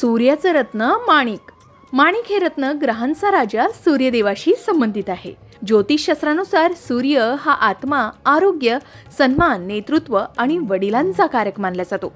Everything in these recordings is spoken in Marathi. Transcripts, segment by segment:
सूर्याचं रत्न माणिक. माणिक हे रत्न ग्रहांचा राजा सूर्यदेवाशी संबंधित आहे. ज्योतिषशास्त्रानुसार सूर्य हा आत्मा आरोग्य सन्मान नेतृत्व आणि वडिलांचा कारक मानला जातो.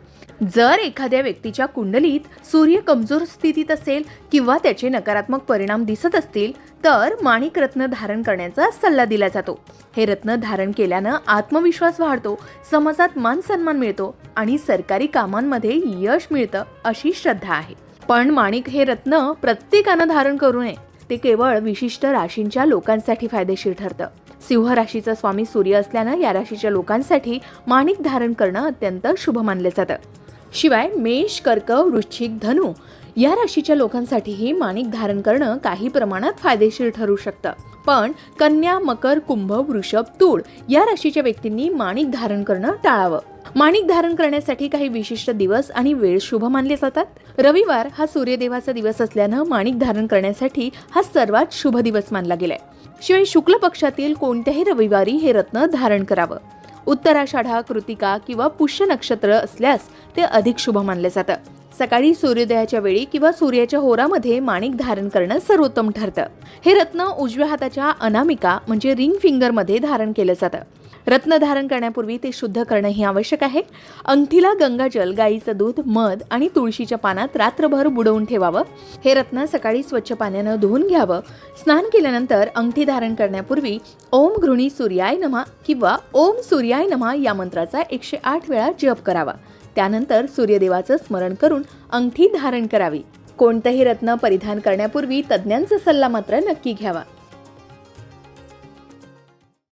जर एखाद्या व्यक्तीच्या कुंडलीत सूर्य कमजोर स्थितीत असेल किंवा त्याचे नकारात्मक परिणाम दिसत असतील तर माणिक रत्न धारण करण्याचा सल्ला दिला जातो. हे रत्न धारण केल्यानं आत्मविश्वास वाढतो समाजात मान सन्मान मिळतो आणि सरकारी कामांमध्ये यश मिळतं अशी श्रद्धा आहे. पण माणिक हे रत्न प्रत्येकानं धारण करू नये ते केवळ विशिष्ट राशींच्या लोकांसाठी फायदेशीर ठरतं. सिंह राशीचा स्वामी सूर्य असल्यानं या राशीच्या लोकांसाठी माणिक धारण करणं अत्यंत शुभ मानलं जातं. शिवाय मेष कर्क वृश्चिक धनु या राशीच्या लोकांसाठीही माणिक धारण करणं काही प्रमाणात फायदेशीर ठरू शकतं. पण कन्या मकर कुंभ वृषभ तूळ या राशीच्या व्यक्तींनी माणिक धारण करणं टाळावं. माणिक धारण करण्यासाठी काही विशिष्ट दिवस आणि वेळ शुभ मानले जातात. रविवार हा सूर्यदेवाचा दिवस असल्यानं माणिक धारण करण्यासाठी हा सर्वात शुभ दिवस मानला गेलाय. शिवाय शुक्ल पक्षातील कोणत्याही रविवारी हे रत्न धारण करावं. उत्तराषाढा कृतिका किंवा पुष्य नक्षत्र असल्यास ते अधिक शुभ मानले जातं. सकाळी सूर्योदयाच्या वेळी किंवा सूर्याच्या होरामध्ये माणिक धारण करणं सर्वोत्तम ठरतं. हे रत्न उजव्या हाताच्या अनामिका म्हणजे रिंग फिंगरमध्ये धारण केलं जातं. रत्न धारण करण्यापूर्वी ते शुद्ध करणंही आवश्यक आहे. अंगठीला गंगाजल गाईचं दूध मध आणि तुळशीच्या पानात रात्रभर बुडवून ठेवावं. हे रत्न सकाळी स्वच्छ पाण्यानं धुवून घ्यावं. स्नान केल्यानंतर अंगठी धारण करण्यापूर्वी ओम घृणी सूर्याय नमा किंवा ओम सूर्याय नमा या मंत्राचा एकशे आठ वेळा जप करावा. त्यानंतर सूर्यदेवाचं स्मरण करून अंगठी धारण करावी. कोणतंही रत्न परिधान करण्यापूर्वी तज्ज्ञांचा सल्ला मात्र नक्की घ्यावा.